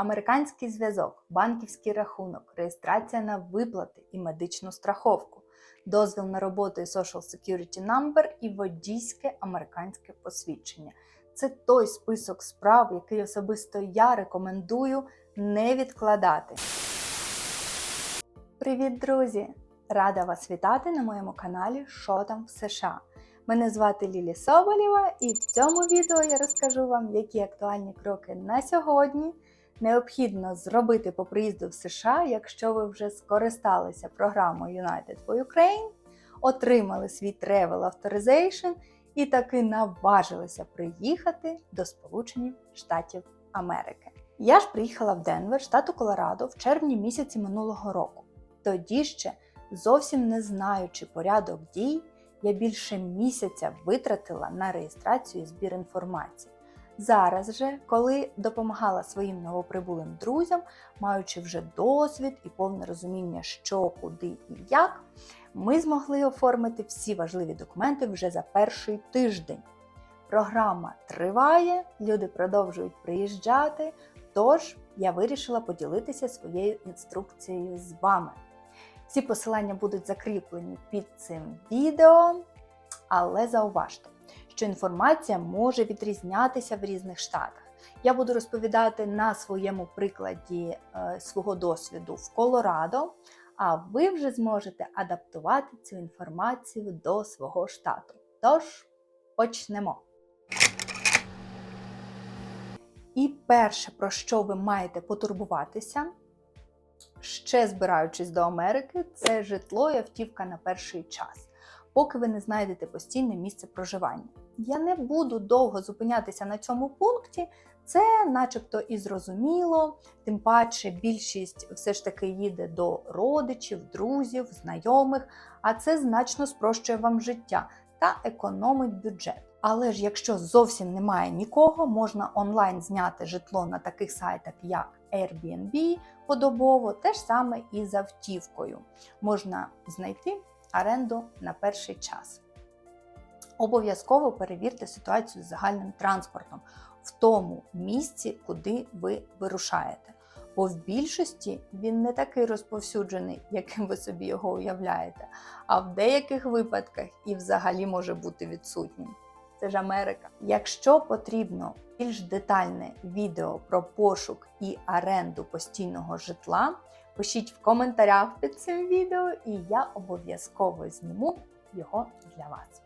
американський зв'язок, банківський рахунок, реєстрація на виплати і медичну страховку, дозвіл на роботу і Social Security Number і водійське американське посвідчення. Це той список справ, який особисто я рекомендую не відкладати. Привіт, друзі! Рада вас вітати на моєму каналі Що там в США. Мене звати Лілі Соболєва, і в цьому відео я розкажу вам, які актуальні кроки на сьогодні необхідно зробити по приїзду в США, якщо ви вже скористалися програмою United for Ukraine, отримали свій Travel Authorization і таки наважилися приїхати до Сполучених Штатів Америки. Я ж приїхала в Денвер, штату Колорадо, в червні місяці минулого року. Тоді ще, зовсім не знаючи порядок дій, я більше місяця витратила на реєстрацію і збір інформації. Зараз же, коли допомагала своїм новоприбулим друзям, маючи вже досвід і повне розуміння, що, куди і як, ми змогли оформити всі важливі документи вже за перший тиждень. Програма триває, люди продовжують приїжджати, тож я вирішила поділитися своєю інструкцією з вами. Всі посилання будуть закріплені під цим відео, але зауважте, що інформація може відрізнятися в різних штатах. Я буду розповідати на своєму прикладі е, свого досвіду в Колорадо, а ви вже зможете адаптувати цю інформацію до свого штату. Тож, почнемо. І перше, про що ви маєте потурбуватися, ще збираючись до Америки, це житло і автівка на перший час, поки ви не знайдете постійне місце проживання. Я не буду довго зупинятися на цьому пункті, це начебто і зрозуміло, тим паче більшість все ж таки їде до родичів, друзів, знайомих, а це значно спрощує вам життя та економить бюджет. Але ж якщо зовсім немає нікого, можна онлайн зняти житло на таких сайтах, як Airbnb подобово, те ж саме і з автівкою. Можна знайти оренду на перший час. Обов'язково перевірте ситуацію з загальним транспортом в тому місці, куди ви вирушаєте. Бо в більшості він не такий розповсюджений, яким ви собі його уявляєте, а в деяких випадках і взагалі може бути відсутнім. Це ж Америка. Якщо потрібно більш детальне відео про пошук і оренду постійного житла, пишіть в коментарях під цим відео, і я обов'язково зніму його для вас.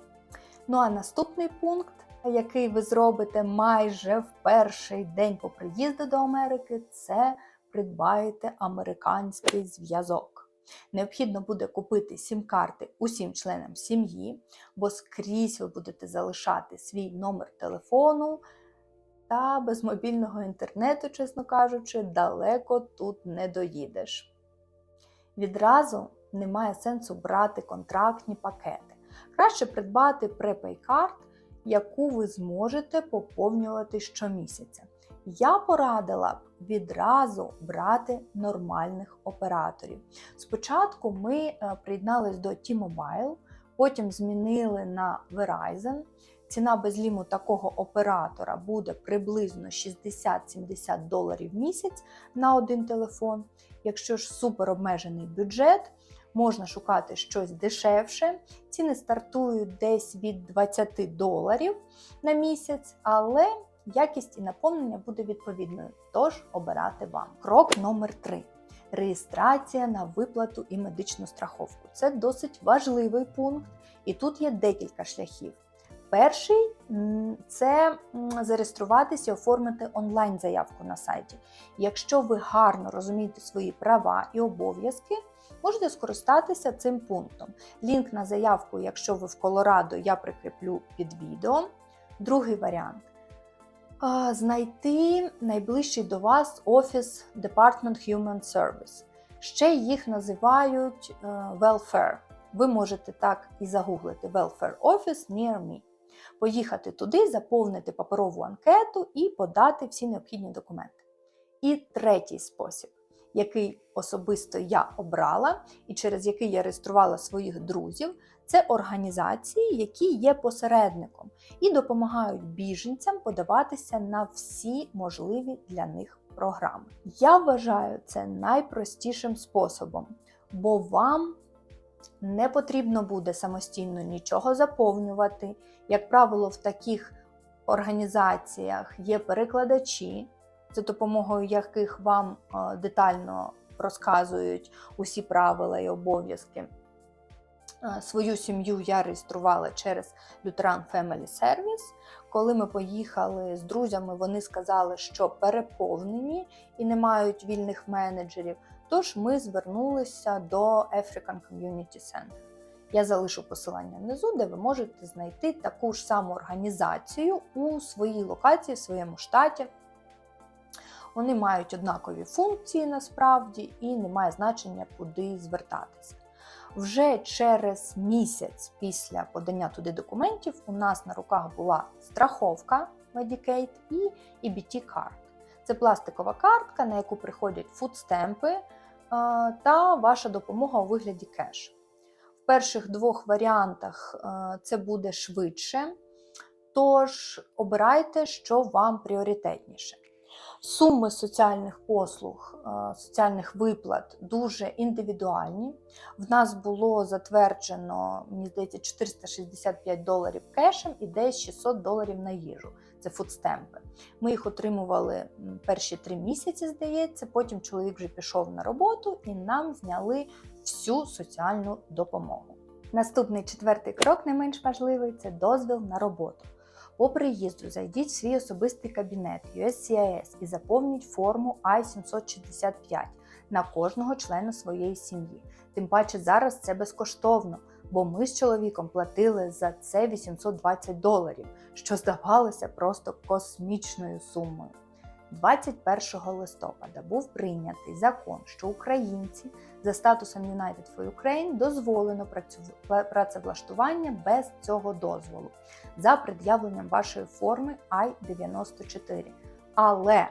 Ну а наступний пункт, який ви зробите майже в перший день по приїзду до Америки, це придбаєте американський зв'язок. Необхідно буде купити сім-карти усім членам сім'ї, бо скрізь ви будете залишати свій номер телефону. Та без мобільного інтернету, чесно кажучи, далеко тут не доїдеш. Відразу немає сенсу брати контрактні пакети. Краще придбати препей-карт, яку ви зможете поповнювати щомісяця. Я порадила б відразу брати нормальних операторів. Спочатку ми е, приєднались до T-Mobile, потім змінили на Verizon. Ціна безліму такого оператора буде приблизно 60-70 доларів в місяць на один телефон. Якщо ж супер обмежений бюджет, можна шукати щось дешевше. Ціни стартують десь від 20 доларів на місяць, але якість і наповнення буде відповідною, тож обирати вам. Крок номер 3 реєстрація на виплату і медичну страховку. Це досить важливий пункт, і тут є декілька шляхів. Перший це зареєструватися і оформити онлайн-заявку на сайті. Якщо ви гарно розумієте свої права і обов'язки, можете скористатися цим пунктом. Лінк на заявку, якщо ви в Колорадо, я прикріплю під відео. Другий варіант знайти найближчий до вас офіс Department Human Service. Ще їх називають е, Welfare. Ви можете так і загуглити Welfare Office Near Me. Поїхати туди, заповнити паперову анкету і подати всі необхідні документи. І третій спосіб. який особисто я обрала і через який я реєструвала своїх друзів, це організації, які є посередником і допомагають біженцям подаватися на всі можливі для них програми. Я вважаю це найпростішим способом, бо вам не потрібно буде самостійно нічого заповнювати. Як правило, в таких організаціях є перекладачі, за допомогою яких вам е, детально розказують усі правила і обов'язки. Е, Свою сім'ю я реєструвала через Lutheran Family Service. Коли ми поїхали з друзями, вони сказали, що переповнені і не мають вільних менеджерів. Тож ми звернулися до African Community Center. Я залишу посилання внизу, де ви можете знайти таку ж саму організацію у своїй локації, в своєму штаті. Вони мають однакові функції насправді і немає значення, куди звертатися. Вже через місяць після подання туди документів у нас на руках була страховка Medicaid і EBT карт. Це пластикова картка, на яку приходять фудстемпи та ваша допомога у вигляді кешу. Перших двох варіантах е, це буде швидше, тож обирайте, що вам пріоритетніше. Суми соціальних послуг, е, соціальних виплат дуже індивідуальні. В нас було затверджено, мені здається, 465 доларів кешем і десь 600 доларів на їжу. Це фудстемпи. Ми їх отримували перші три місяці, здається. Потім чоловік вже пішов на роботу і нам зняли всю соціальну допомогу. Наступний четвертий крок, не менш важливий, це дозвіл на роботу. По приїзду зайдіть в свій особистий кабінет USCIS і заповніть форму I-765 на кожного члена своєї сім'ї. Тим паче зараз це безкоштовно, бо ми з чоловіком платили за це 820 доларів, що здавалося просто космічною сумою. 21 листопада був прийнятий закон, що українці за статусом United for Ukraine дозволено працевлаштування без цього дозволу за пред'явленням вашої форми I-94. Але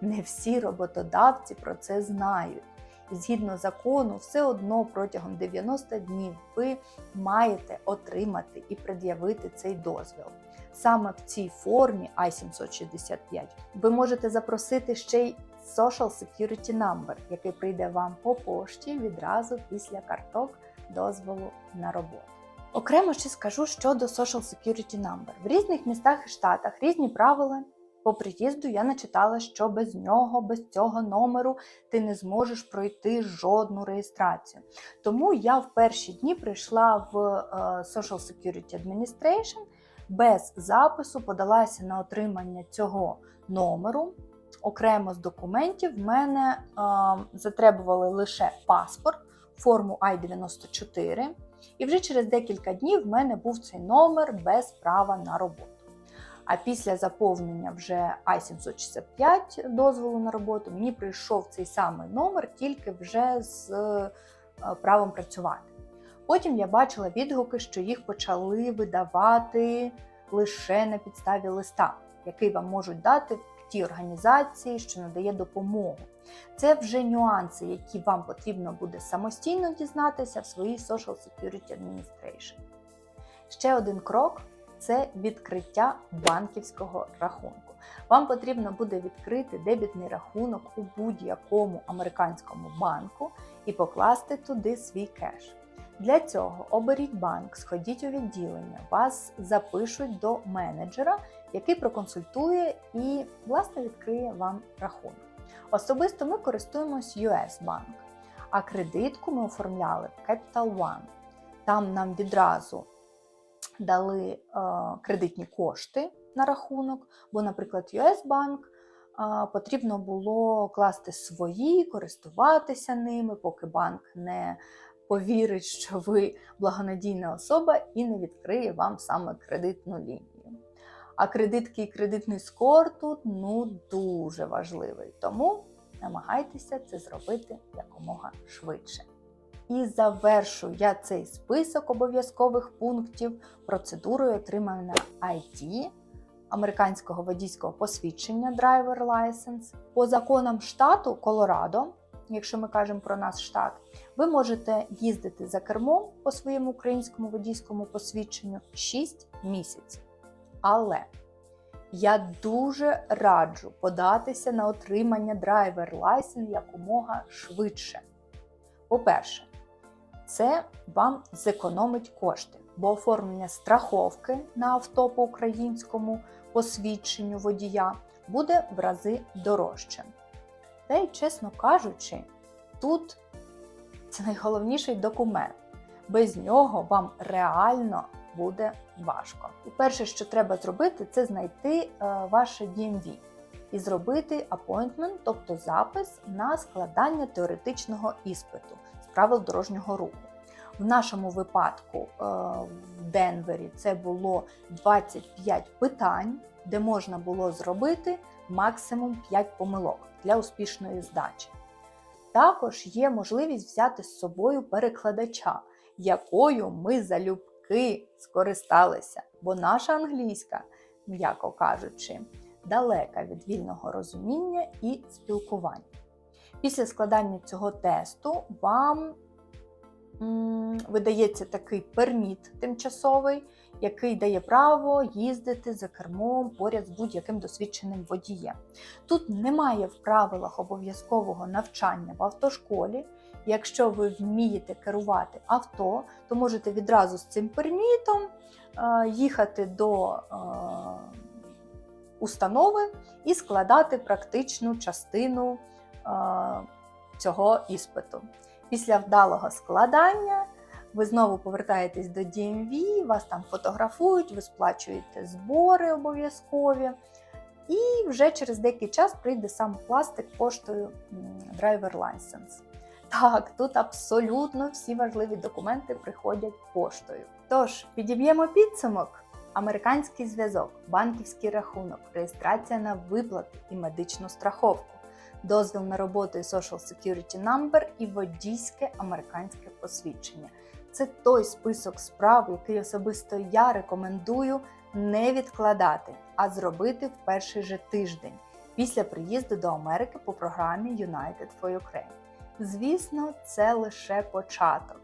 не всі роботодавці про це знають. Згідно закону, все одно протягом 90 днів ви маєте отримати і пред'явити цей дозвіл. Саме в цій формі I-765 ви можете запросити ще й Social Security Number, який прийде вам по пошті відразу після карток дозволу на роботу. Окремо ще скажу щодо Social Security Number. В різних містах і штатах різні правила. По приїзду я начитала, що без нього, без цього номеру ти не зможеш пройти жодну реєстрацію. Тому я в перші дні прийшла в е, Social Security Administration без запису, подалася на отримання цього номеру. Окремо з документів в мене е, затребували лише паспорт, форму I-94. І вже через декілька днів в мене був цей номер без права на роботу. А після заповнення вже I-765 дозволу на роботу мені прийшов цей самий номер, тільки вже з е, правом працювати. Потім я бачила відгуки, що їх почали видавати лише на підставі листа, який вам можуть дати в тій організації, що надає допомогу. Це вже нюанси, які вам потрібно буде самостійно дізнатися в своїй Social Security Administration. Ще один крок це відкриття банківського рахунку. Вам потрібно буде відкрити дебітний рахунок у будь-якому американському банку і покласти туди свій кеш. Для цього оберіть банк, сходіть у відділення, вас запишуть до менеджера, який проконсультує і, власне, відкриє вам рахунок. Особисто ми користуємось US Bank, а кредитку ми оформляли в Capital One. Там нам відразу дали е, кредитні кошти на рахунок, бо, наприклад, US Bank е, потрібно було класти свої, користуватися ними, поки банк не повірить, що ви благонадійна особа і не відкриє вам саме кредитну лінію. А кредитки і кредитний скор тут ну дуже важливий, тому намагайтеся це зробити якомога швидше. І завершую я цей список обов'язкових пунктів процедурою отримання ID, американського водійського посвідчення Driver License. По законам штату Колорадо якщо ми кажемо про наш штат, ви можете їздити за кермом по своєму українському водійському посвідченню 6 місяців. Але я дуже раджу податися на отримання драйвер лайсен якомога швидше. По-перше, це вам зекономить кошти, бо оформлення страховки на авто по українському посвідченню водія буде в рази дорожче. Та й, чесно кажучи, тут це найголовніший документ. Без нього вам реально буде важко. І перше, що треба зробити, це знайти е, ваше DMV і зробити appointment, тобто запис на складання теоретичного іспиту правил дорожнього руху. В нашому випадку е, в Денвері це було 25 питань, де можна було зробити максимум 5 помилок для успішної здачі. Також є можливість взяти з собою перекладача, якою ми залюбки скористалися, бо наша англійська, м'яко кажучи, далека від вільного розуміння і спілкування. Після складання цього тесту вам видається такий перміт тимчасовий, який дає право їздити за кермом поряд з будь-яким досвідченим водієм. Тут немає в правилах обов'язкового навчання в автошколі. Якщо ви вмієте керувати авто, то можете відразу з цим пермітом е, їхати до е, установи і складати практичну частину цього іспиту. Після вдалого складання ви знову повертаєтесь до DMV, вас там фотографують, ви сплачуєте збори обов'язкові. І вже через деякий час прийде сам пластик поштою Driver License. Так, тут абсолютно всі важливі документи приходять поштою. Тож, підіб'ємо підсумок: американський зв'язок, банківський рахунок, реєстрація на виплати і медичну страховку, дозвіл на роботу і Social Security Number і водійське американське посвідчення. Це той список справ, який особисто я рекомендую не відкладати, а зробити в перший же тиждень після приїзду до Америки по програмі United for Ukraine. Звісно, це лише початок.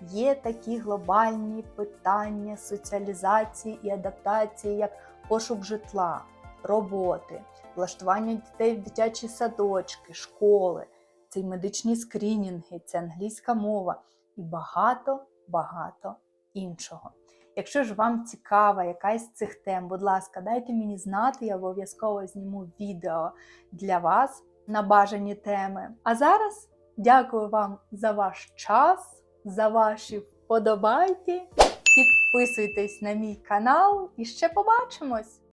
Є такі глобальні питання соціалізації і адаптації, як пошук житла, роботи, влаштування дітей в дитячі садочки, школи, це й медичні скринінги, це англійська мова і багато-багато іншого. Якщо ж вам цікава якась з цих тем, будь ласка, дайте мені знати, я обов'язково зніму відео для вас на бажані теми. А зараз дякую вам за ваш час, за ваші вподобайки. Підписуйтесь на мій канал і ще побачимось!